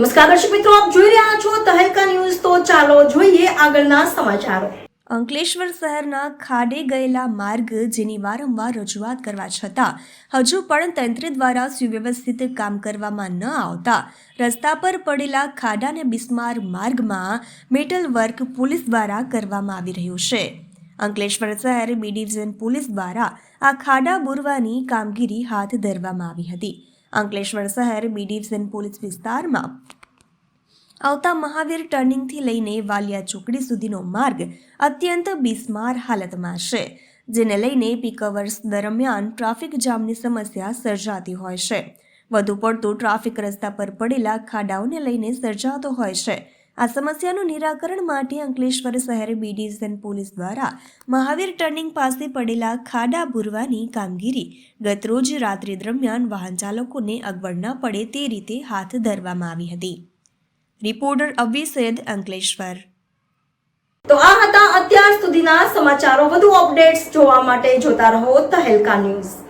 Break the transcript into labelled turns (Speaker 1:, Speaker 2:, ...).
Speaker 1: નમસ્કાર દર્શક મિત્રો, આપ જોઈ રહ્યા છો તહેલકા ન્યૂઝ. તો ચાલો જોઈએ આગળના સમાચારો.
Speaker 2: અંકલેશ્વર શહેરના ખાડે ગયેલા માર્ગ જેની વારંવાર રજૂઆત કરવા છતાં હજુ પણ તંત્ર દ્વારા સુવ્યવસ્થિત કામ કરવામાં ન આવતા રસ્તા પર પડેલા ખાડાને બિસ્માર માર્ગમાં મેટલ વર્ક પોલીસ દ્વારા કરવામાં આવી રહ્યું છે. અંકલેશ્વર શહેર બી ડિવિઝન પોલીસ દ્વારા આ ખાડા બુરવાની કામગીરી હાથ ધરવામાં આવી હતી. અંકલેશ્વર શહેર બી ડિવિઝન પોલીસ વિસ્તારમાં આવતા મહાવીર ટર્નિંગથી લઈને વાલિયા ચોકડી સુધીનો માર્ગ અત્યંત બિસ્માર હાલતમાં છે, જેને લઈને પીક અવર્સ દરમિયાન ટ્રાફિક જામની સમસ્યા સર્જાતી હોય છે. વધુ પડતું ટ્રાફિક રસ્તા પર પડેલા ખાડાઓને લઈને સર્જાતો હોય છે. આ સમસ્યાનું નિરાકરણ માટે અંકલેશ્વર શહેર બી ડિવિઝન પોલીસ દ્વારા મહાવીર ટર્નિંગ પાસે પડેલા ખાડા ભૂરવાની કામગીરી ગતરોજ રાત્રિ દરમિયાન વાહન ચાલકોને અગવડ ન પડે તે રીતે હાથ ધરવામાં આવી હતી. રિપોર્ટર અવી સૈયદ અંકલેશ્વર.
Speaker 1: તો આ હતા અત્યાર સુધીના સમાચારો. વધુ અપડેટ્સ જોવા માટે જોતા રહો તહેલકા ન્યૂઝ.